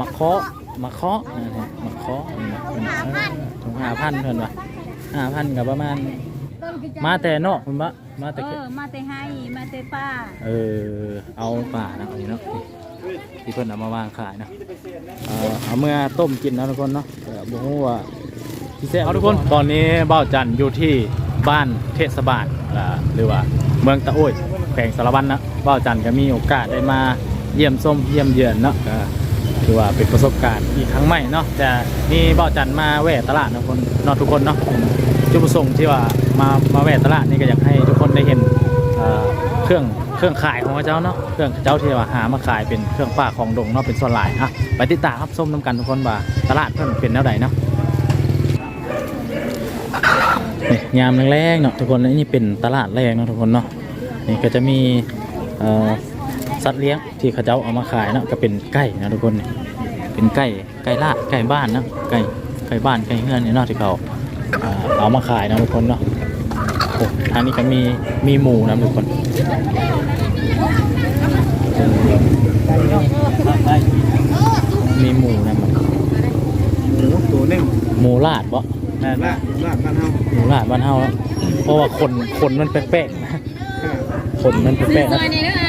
มะเคาะมะเคาะนะฮะมะเคาะนี่นะเป็นถุงหาพันเพิ่นว่าห้าพันกับประมาณ มาแต่นอกคุณบะมาแต่เออมาแต่ให้มาแต่ป้า เออเอาป่านะอันนี้เนาะที่เพิ่นเอามาวางขายเนาะเอาเมื่อต้มกินนะทุกคนเนาะบอกว่าพี่เซ่เอาทุกคนตอนนี้เบ้าจันอยู่ที่บ้านเทศบาลหรือว่าเมืองตะโอ้ยแขวงสารวัตรนะเบ้าจันก็มีโอกาสได้มาเยี่ยมส้มเยี่ยมเยือนเนาะ ถือว่าเป็นประสบการณ์อีกครั้งใหม่เนาะแต่นี่เบ้าจันมาแวะตลาดนะคนนาะทุกคนเนาะจุดประสงค์ที่ว่ามามาแวะตลาดนี่ก็อยากให้ทุกคนได้เห็นเเครื่องเครื่องขายของเจ้าเนาะเครื่องเจ้าที่ว่าหามาขายเป็นเครื่องป้าของดงเนาะเป็นส่วนหลายอะไปติดตามครับส้มน้ำกันทุกคนว่าตลาดเพิ่นเป็นแนวใดเนาะนี่ยามแรงๆเนาะทุกคนและนี่เป็นตลาดแรงเนาะทุกคนเนาะนี่ก็จะมีเอ่อ สัตว์เลี้ยงที่เขาเจ้าเอามาขายเนาะก็เป็นไก่นะทุกคนนี่เป็นไก่ไก่ลาดไก่บ้านเนาะไก่ไก่บ้านไก่เฮือนเนี่ยเนาะที่เขาเอ่อเอามาขายนะทุกคนเนาะโอ้ทางนี้ก็มีมีหมูนะทุกคนมีหมูนะมันหมูตัวหนึ่งหมูลาดปะลาดลาดบ้านเฮาหมูหลาดบ้านเฮาแล้วเพราะว่าคนคนมันแปลกๆนะคนมันแปลกๆซนะอยนี้นะไอ้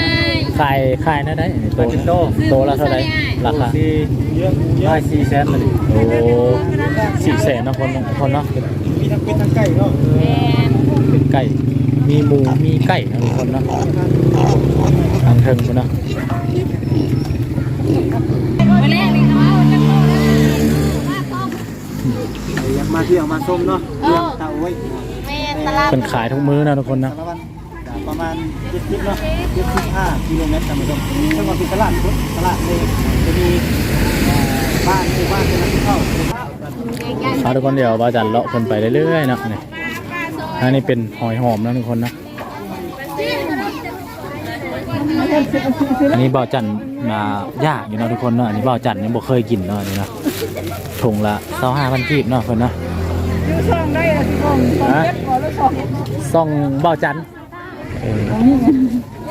ขายขายนะได้อันนี้โตนะโตละเท่าไหร่ราคาสี่เยอะได้สี่แสนเลยโอ้สี่แสนนะคนนะคนเนาะเป็นมีทั้งเป็ดทั้งไก่เนาะแมนเป็นไก่ มีหมูมีไก่นะทุกคนเนาะทางเทิงคนเนาะมาแรกเลยเขาเอาจะโตแล้วมาต้มอยากมาเที่ยวมาชมเนาะเรื่องเตาไว้แมนตลาดเป็นขายทุกมื้อนะทุกคนนะสารวัน ประมาณเจ็ดสิบเนาะเจ็ดสิบห้ากิโลเมตรท่านผู้ชมซึ่งว่าเป็นตลาดพุทธตลาดเลยจะมีบ้านหมู่บ้านเป็นที่เข้าเอาทุกคนเดี๋ยวบาจันเลาะคนไปเรื่อยๆเนาะนี่อันนี้เป็นหอยหอมนะทุกคนนะอันนี้บ่าวจันมายากอยู่เนาะทุกคนเนาะอันนี้บ่าวจันยังบ่เคยกินเนาะอันนี่เนาะถุงละเท่าห้าพันกีบเนาะเพิ่นเนาะช่องได้ละช่องช่องเจ็ดก่อนแล้วช่องซ่องบ่าวจันเออ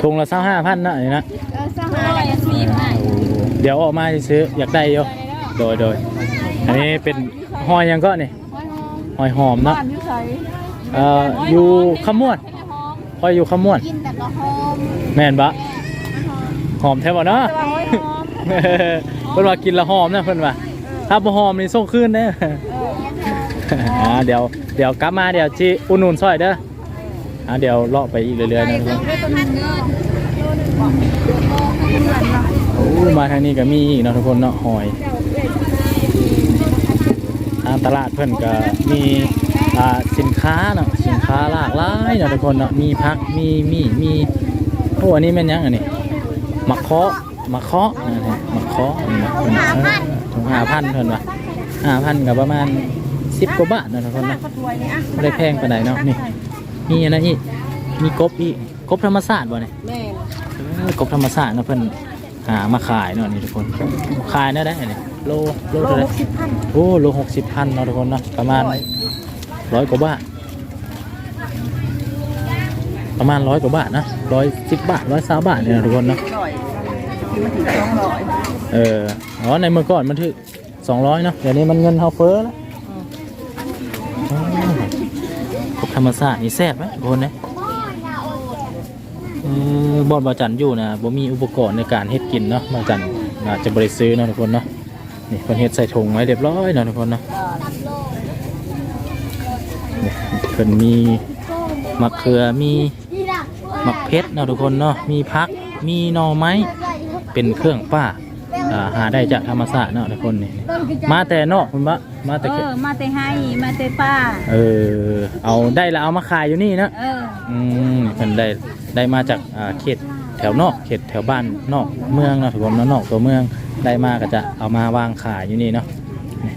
ถุงละเท่าห้าพันเนาะอันนี้นะเออสหายสีใหม่โอ้เดี๋ยวออกมาซื้ออยากได้อยู่โดยโดยอันนี้เป็นหอยหยังก็นี่หอยหอมเนาะบ้านอยู่ไสเอ่ออยู่ขมวดหอยอยู่ขมวดกินแต่ก็หอมแม่นบะหอมแท้บ่เนาะ แต่ว่าไว้หอม เพิ่นว่ากินและหอมนะเพิ่นว่าถ้าบ่หอมนี่ส่งคืนเด้ออ่าเดี๋ยวเดี๋ยวกลับมาเดี๋ยวจิอุ่นนุนซอยเด้อ อ่าเดี๋ยวเลาะไปอีกเรื่อยๆนะทุกคนไม่ต้องเงินโอ้มาทางนี้ก็มีอีกเนาะทุกคนเนาะหอยทางตลาดเพิ่อนก็มีอ่าสินค้าเนาะสินค้าหลากหลายเนาะทุกคนเนาะมีผักมีมีมีโอ้อันนี้แม่นยังอันนี้มะเคาะมะเคาะนะฮะมะเคาะนี่นะเพิ่นถุงห้าพันเพิ่อนว่าห้าพันกับประมาณสิบกว่าบาทเนาะทุกคนเนาะไม่ได้แพงปานใดเนาะนี่ มีอะไรอีกมีกบอีกกบธรรมศาสตร์บ่เนี่ยแม่เออกบธรรมศาสตร์เนาะเพิ่นหามาขายเนาะนี่ทุกคนขายได้ได้เนี่ยโลโลโลเท่าไหร่หกสิบพันโอ้โลหกสิบพันเนาะทุกคนเนาะประมาณร้อยกว่าบาทประมาณร้อยกว่าบาทนะร้อยสิบบาทร้อยสาบาทเนี่ยนะทุกคนเนาะร้อยมันถึงสองร้อยเอออ๋อในเมื่อก่อนมันถึงสองร้อยเนาะเดี๋ยวนี้มันเงินเฮาเฟ้อแล้วอ๋อกบ ธรรมศาสตร์นี่แซ่บไหมทุกคนเนี่ยเออบอดบาจันอยู่นะบ่มีอุปกรณ์ในการเฮ็ดกินเนาะบาจันอาจจะบริซื้อเนาะทุกคนเนาะนี่เพิ่นเฮ็ดใส่ถุงไว้เรียบร้อยเนาะทุกคนเนาะนี่เพิ่นมีมะเขือมีมะเพชรเนาะทุกคนเนาะมีพักมีหน่อไม้เป็นเครื่องป้าอ่าหาได้จากธรรมชาติเนาะทุกคนนี่มาแต่นอกคุณบะ มาแต่เอเขตอมาแต่ให้มาแต่ป้า เออ เอาได้แล้วเอามาขายอยู่นี่นะเอออืมเพิ่นได้ได้มาจากอ่าเขตแถวนอก เขตแถวบ้านนอกเมืองเนาะถือว่าเนอกตัวเมืองได้มาก็จะเอามาวางขายอยู่นี่เนาะนี่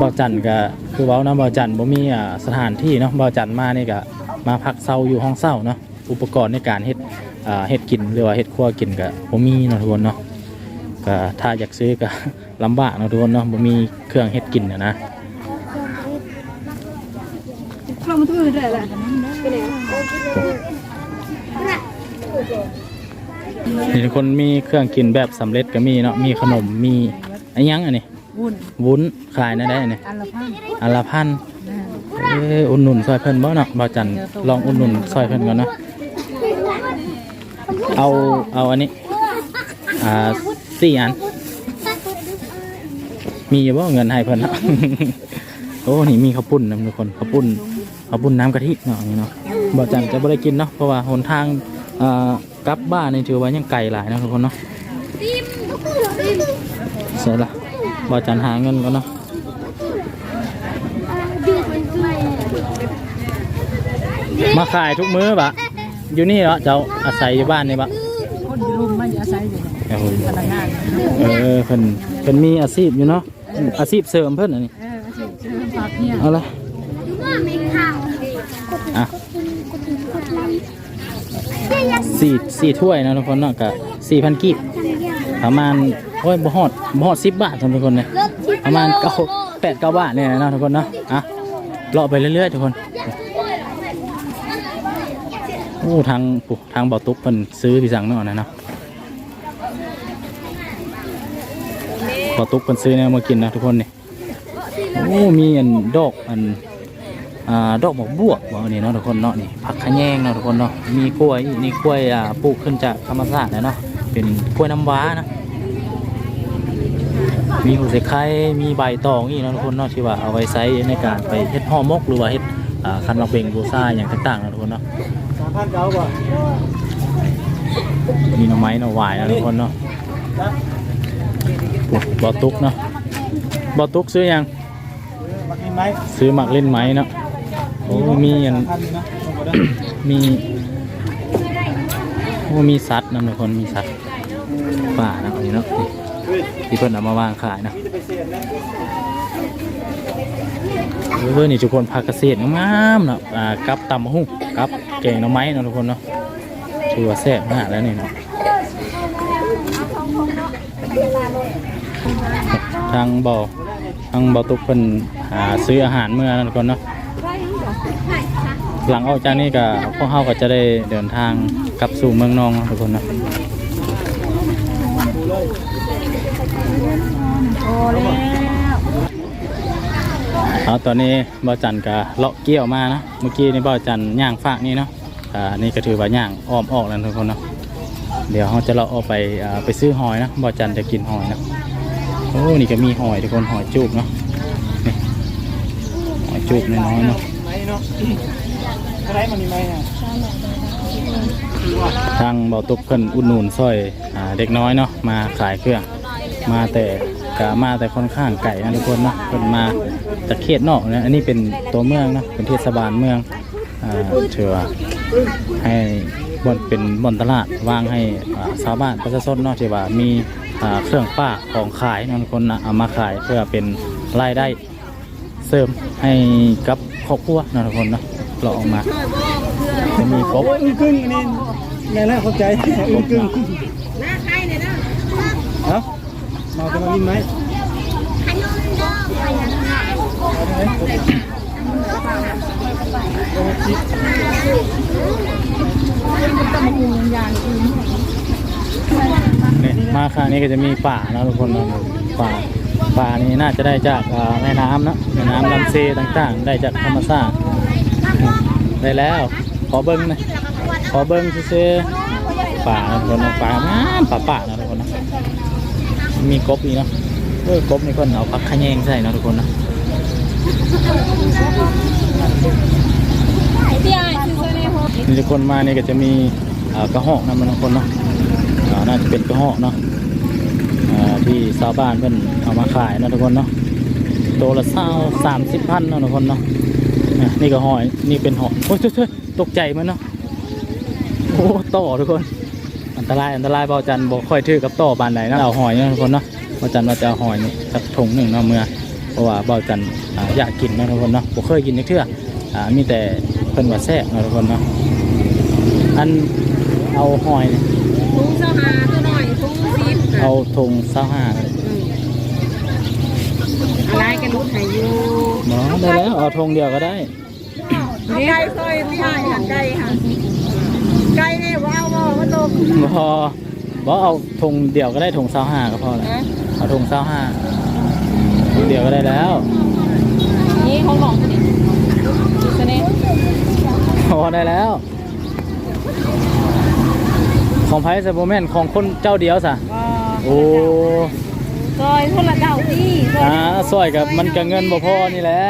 บ่อจันก็คือเว้านะบ่อจันบ่มีอ่าสถานที่เนาะบ่อจันมานี่ก็มาพักเซาอยู่ห้องเซาเนาะอุปกรณ์ในการเฮ็ดอ่าเฮ็ดกินหรือว่าเฮ็ดครัวกินก็บ่มีเนาะทุกคนเนาะ ก็ถ้าอยากซื้อก็ลำบากเนาะทุกคนเนาะบ่มีเครื่องเฮ็ดกินน่ะนะเข้ามาทุกเรื่อยๆแหละไปไหนนี่ทุกคนมีเครื่องกินแบบสำเร็จก็มีเนาะมีขนมมีอันยังอันนี้วุ่นวุ้นขายนะได้อันนี้อันละพันอันละพันเอ้ยอุ่นหนุนซอยเพิ่นบ่เนาะบ่จันลองอุ่นหนุนซอยเพิ่นก่อนเนาะเอาเอาอันนี้อ่า สี่อัน มีอยู่บ่เงินให้เพิ่นเนาะโอ้นี่มีข้าวปุ้นนะทุกคนข้าวปุ้นข้าวปุ้นน้ำกะทิเนาะอันนี้เนาะบ่จันจะบ่ได้กินเนาะเพราะว่าหนทางอ่ากลับบ้านนี่ถือว่ายังไกลหลายนะทุกคนเนาะเสร็จละบ่จันหาเงินก่อนเนาะมาขายทุกมื้อปะอยู่นี่เหรอเจ้าอาศัยอยู่บ้านนี่ปะ คนอยู่รุมมาอยู่อาศั ยอยู่เนี่ยพนักงานเออเพิ่นเพิ่นมีอาชีพอยู่เนาะอาชีพเสริมเพิ่นอันนี้เอออาชีพเชื่อฝากเนี่ยเอาละอะสี่สี่ถ้วยนะทุกคนเนาะกับสี่พันกีบประมาณโอ้ยบ่ฮอดบ่ฮอดสิบบาททุกคนเลยประมาณเก้าแปดเก้าบาทเนี่ยนะทุกคนเนาะอะเลาะไปเรื่อยๆทุกคนโอ้ทางปุ๊ทางบ่อตุ๊กเพิ่นซื้อพี่สั่งเนาะนะเนาะ พอตุ๊กกันซื้อเนี่ยมากินนะทุกคนนี่โอ้มีอันดอกอันอ่าดอกบอกบวกบอกอันนี้เนาะทุกคนเนาะนี่ผักขะแยงเนาะทุกคนเนาะมีกล้วยนี่กล้วยอ่าปลูกขึ้นจากธรรมชาติเลยเนาะเป็นกล้วยน้ำว้านะมีหัวไชไข่มีใบตองอีกเนาะทุกคนเนาะที่ว่าเอาไว้ใช้ในการไปเฮ็ดห่อหมกหรือว่าเฮ็ดอ่าคันมาเบงบูซ่าอย่างต่างๆเนาะทุกคนเนาะสามพันเก้าบ่มีหน่อไม้หน่อหวายเนาะทุกคนเนาะจ้ะ บ่อตุ๊กเนาะบ่อตุ๊กซื้อยังมักมีไหมซื้อหมักเล่นไหมเนาะโอ้มีอันพันนะลงมาได้มีโอ้มีสัตว์นะทุกคนมีสัตว์ป่านะอันนี้เนาะนี่เฮ้ยที่เพิ่นเอามาวางขายนะมีจะไปเสียนะเออนี่ทุกคนผักเกษตรงามๆเนาะอ่ากับตำหุ้งกับแกงหน่อไม้เนาะทุกคนเนาะถือว่าแซ่บมากแล้วนี่เนาะ ทางบ่อทางบ่อตุกเพิ่นหาซื้ออาหารเมื่อนะทุกคนเนาะหลังออกจากนี้ก็พวกเขาก็จะได้เดินทางกลับสู่เมืองนองนาะทุกคนนะเอาตอนนี้บ่าวจันก็เลาะเกี่ยวมานะเมื่อกี้นี่บ่าวจันย่างฝากนี่เนาะอ่านี่ก็ถือว่าย่างอ้อมออกแล้วทุกคนเนาะเดี๋ยวเขาจะเลาะออกไปไปซื้อหอยนะบ่าวจันจะกินหอยนะ โอ้ นี่ก็มีหอยทุกคนหอยจูบเนาะนี่หอยจูบน้อยๆเนาะไหมเนาะอะไรมันมีไหมอะทางบ่าวตุกเพิ่นอุดหนุนซอยอ่าเด็กน้อยเนาะมาขายเครื่อง มาแต่กะมาแต่ค่อนข้างไก่นะทุกคนเนาะเพิ่นมาจากเขตนอกนะอันนี้เป็นตัวเมืองเนาะเป็นเทศบาลเมืองอ่าถือว่าให้บ่อนเป็นบ่อนตลาดวางให้อ่าชาวบ้านประชาชนเนาะที่ว่ามีอ่า เครื่องป้าของขายนาะทุกคนนะเอามาขายเพื่อเป็นรายได้เสริมให้กับครอบครัวเนาะทุกคนนะเราออกมาจะมีครบอึ้งกึ่งอันนี้ไงล่ะเข้าใจอึ้งกึ่งเอ้ามาจะมาวินไหมเอาไหมเอาไหมเนี่ย มาครั้งนี้ก็จะมีป่านะทุกคนนะป่าป่านี้น่าจะได้จากอ่าแม่น้ำเนอะแม่น้ำลำเซต่างๆ ได้จากธรรมชาติได้แล้วขอเบิ้งหนะขอเบิ้งซื้อๆป่านะทุกคนนะป่างามป่าป่านะทุกคนนะมีกบอีกเนาะเออกบนี่คนเอาผักขะแยงใส่นะทุกคนนะเตี้ยซื้อในหัวนี่ทุกคนมานี่ก็จะมีอ่ากระหอกนะมันทุกคนเนาะอ่า น่าจะเป็นกระหอกเนาะอ่าที่ชาวบ้านเพิ่นเอามาขายนะทุกคนเนาะตัวละเศร้าสามสิบพันเนาะทุกคนเนาะนี่ก็หอยนี่เป็นหอยโอ้ยเฮ้ยตกใจมันเนาะโอ้ต่อทุกคน อันตรายอันตรายเบาจันบอกค่อยถือกับต่อบานไหนนะเอาหอยเนาะทุกคนเนาะเบาจันว่าจะเอาหอยนี่สักถุงหนึ่งเนาะเมื่อเพราะว่าเบาจันอยากกินนะทุกคนเนาะบ่เคยกินจักเทื่ออ่ามีแต่เพิ่นว่าแซ่บนะทุกคนเนาะอันเอาหอยนี่ถุงเสื้อหาตัวหน่อยถุงซิป เอาถุงเศร้าห้าอะไรกันรู้ไทยอยู่หมอได้แล้วเอาถุงเดียวก็ได้ไก่ซอยไม่ใช่ค่ะไก่ค่ะไก่เนี่ยว้าวว้าวมาตกพอบอกเอาถุงเดียวก็ได้ถุงเศร้าห้าก็พอแล้วเอเอาถุงเศร้าห้าถุงเดียวก็ได้แล้ว นี่ของหลองตัวนี้ตัวนี้พอได้แล้วของไพ่เซโบแมนของคนเจ้าเดียวสะ โอ้ซอยคนละเจ้าที่ซอยอ่าซอยกับมันกับเงินบ่พอนี่แหละ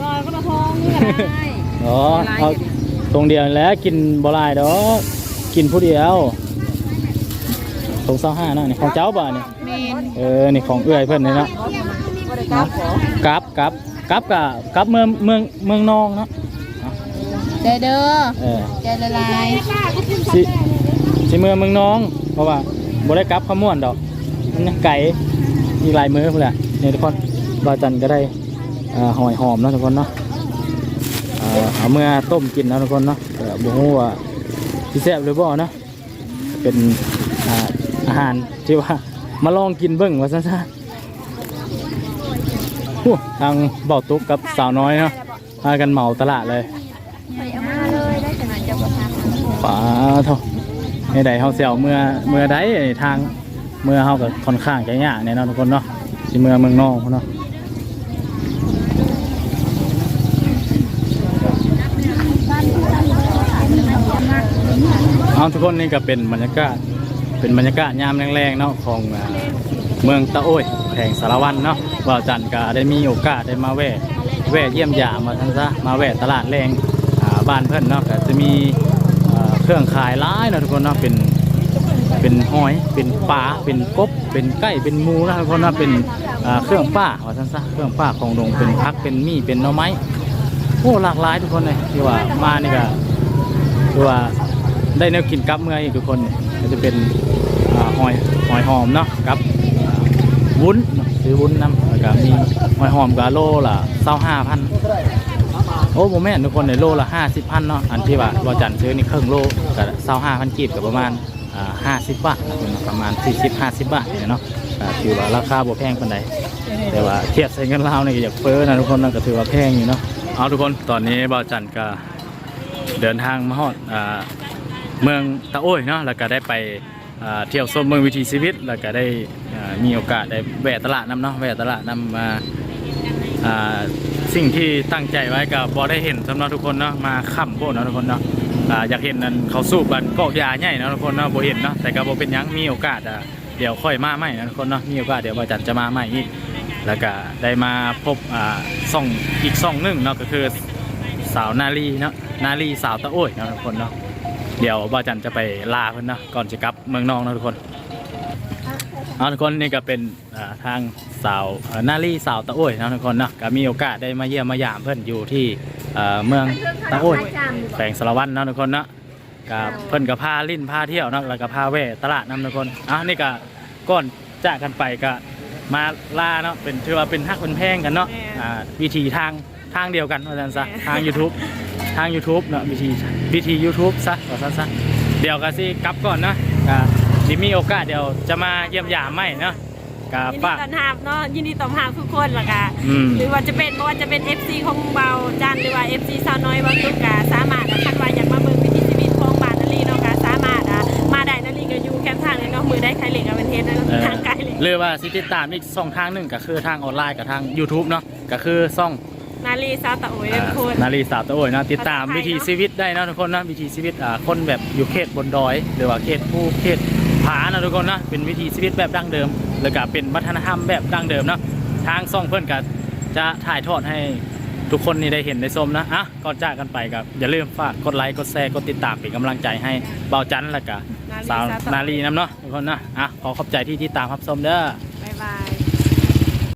ซอยคนละทองนี่ก็ได้อ๋อเอาตรงเดียวนี่แหล้วกินบ่หลายดอกกินผู้เดียวถุงเศร้าห้าเนาะนี่ของเจ้าบ่านี่เมนเออนี่ของเอื้อยเพิ่นนี่เนาะกลับกลับกลับกับกลับเมืองเมืองเมืองนองเนาะเด้อเด้อเออใจละลายสิสิเมืองเมืองนอง เพราะว่าบ่ได้กลับขมวนดอกมั นยังไกลมีหลายมือพุ่นแหละนี่ทุกคนบาจันก็ได้อ่าหอยหอมเนาะทุกคนเนาะเอ่อเอาเมื่อต้มกินเนาะทุกคนเนาะแต่บ่ฮู้ว่าสิแซ่บหรือบ่เนาะเป็นอ่าอาหารที่ว่ามาลองกินเบิ่งว่าซั่นซะโอ้ทางเบาตุกกับสาวน้อยเนาะพากันเหมาตลาดเลยไปเอามาเลยได้ขนาดเจ้าประทับฝาเท่าในใดเฮาเสียวเมื่อเมื่อใดทาง เมื่อเฮาก็ค่อนข้างจะยากแน่นอนทุกคนเนาะสิเมื่อเมืองนอกเนาะเอาทุกคนนี่ก็เป็นบรรยากาศเป็นบรรยากาศยามแรงๆเนาะของเมืองตะโอ้ยแข่งสารวันเนาะว่าจันก็ได้มีโอกาสได้มาแวะแวะเยี่ยมยามมาทั้งซะมาแวะตลาดแรงบ้านเพื่อนเนาะก็จะมีเอ่อเครื่องขายร้ายเนาะทุกคนเนาะเป็น เป็นหอย เป็นปลา เป็นกบ เป็นไก่ เป็นมูนะทุกคนเนาะน่าเป็นเครื่องป้าว่าซันซะเครื่องป้าของดงเป็นพัก เป็นมีเป็นหน่อไม้โอ้หลากหลายทุกคนเลยที่ว่ามานี่ก็คือว่าได้แนวกินกับเมื่อยอีกทุกคนก็จะเป็นหอยหอยหอมเนาะกับวุ้นซื้อวุ้นน้ำแล้วก็มีหอยหอมกาโลละเศร้าห้าพันโอ้โมแม่ทุกคนในโลละห้าสิบพันเนาะอันที่ว่าบอจันซื้อนี่เครึ่องโลก็เศร้าห้าพันกีบกับประมาณ ห้าสิบบาทนะคุณประมาณสี่สิบห้าสิบบาทเนี่ยเนาะถือว่าราคาบ่แพงปานใดแต่ว่าเทียบใส่เงินลาวนี่อยากเฟ้อนะทุกคนนะก็ถือว่าแพงอยู่เนาะเอาทุกคนตอนนี้บอจันก็เดินทางมาฮอดเมืองตะโอ้ยเนาะแล้วก็ได้ไปเที่ยวชมเมืองวิถีชีวิต แล้วก็ได้มีโอกาสได้แวะตลาดน้ำเนาะแวะตลาดน้ำมาอ่าสิ่งที่ตั้งใจไว้กับบอได้เห็นสำหรับทุกคนเนาะมาค่ำโพดเนาะทุกคนเนาะ อ่าอยากเห็นนั่นเขาสู้กันเกาะยาใหญ่เนาะทุกคนเนาะบ่เห็นเนาะแต่ก็บ่เป็นหยังมีโอกาสอะเดี๋ยวค่อยมาใหม่นะทุกคนเนาะมีโอกาสเดี๋ยวบาจันจะมาใหม่อีกแล้วก็ได้มาพบอ่าซ่องอีกซ่องหนึ่งเนาะก็คือสาวนาลีเนาะนาลีสาวตะโอ้ยเนาะทุกคนเนาะเดี๋ยวบาจันจะไปลาเพิ่นเนาะก่อนจะกลับเมืองนองเนาะทุกคนเอาทุกคนนี่ก็เป็นอ่าทางสาวอ่อนาลีสาวตะโอ้ยนะทุกคนเนาะก็มีโอกาสได้มาเยี่ยมมายามเพื่อนอยู่ที่ เอ่อเมืองตะโอ้ยแขวงสารวัตรเนาะทุกคนเนาะกับเพื่อนกับพาลิ้นพาเที่ยวเนาะแล้วก็พาแวะตลาดนำทุกคนอะนี่ก็ก่อนจากกันไปก็มาลาเนาะเป็นถือว่าเป็นฮักเป็นแพงกันเนาะอ่าวิธีทางทางเดียวกันว่าซั่นซะทาง YouTube ทาง YouTube เนาะวิธีวิธี YouTube ซะว่าซั่นซะเดี๋ยวก็สิกลับก่อนเนาะก็สิมีโอกาสเดี๋ยวจะมาเยี่ยมยามใหม่เนาะ ก็ยินดีฝาก ต้อนรับเนาะยินดีต้อนรับทุกคนล่ะค่ะอืม หรือว่าจะเป็นไม่ว่าจะเป็น FC ของเบาจันหรือว่า FC สาวน้อยบางตุกกาสามารถคัดว่าอยากมาเบิ่งวิถีชีวิตของบ้านนาลีเนาะค่ะสามารถอะมาได้นาลีก็อยู่แคมป์ทางเลยเนาะมือได้ใครเหล็กกับเป็นเทสเนาะเออทางไกลเลยหรือว่าสิติดตามอีกช่องทางหนึ่งก็คือทางออนไลน์กับทาง YouTube เนาะก็คือช่องนาลีซาวตะโอยทุกคน นาลีสาวตะโอยเนาะติดตามภาษาไทย วิถีชีวิตได้เนาะทุกคนเนาะวิถีชีวิตอ่าคนแบบอยู่เขตบนดอย หรือว่าเขตภูเขตผานะทุกคนเนาะเป็นวิถีชีวิตแบบดั้งเดิม แล้วก็เป็นวัฒนธรรมแบบดั้งเดิมเนาะทางซ่องเพื่อนก็จะถ่ายทอดให้ทุกคนนี่ได้เห็นได้ชมนะอะก่อนจากกันไปกับอย่าลืมฝากกดไลค์กดแชร์กดติดตามเป็นกำลังใจให้เบาจันแล้วก็สาวนาลีน้ำเนาะทุกคนนะอะขอขอบใจที่ติดตามรับชมเด้อบ๊ายบาย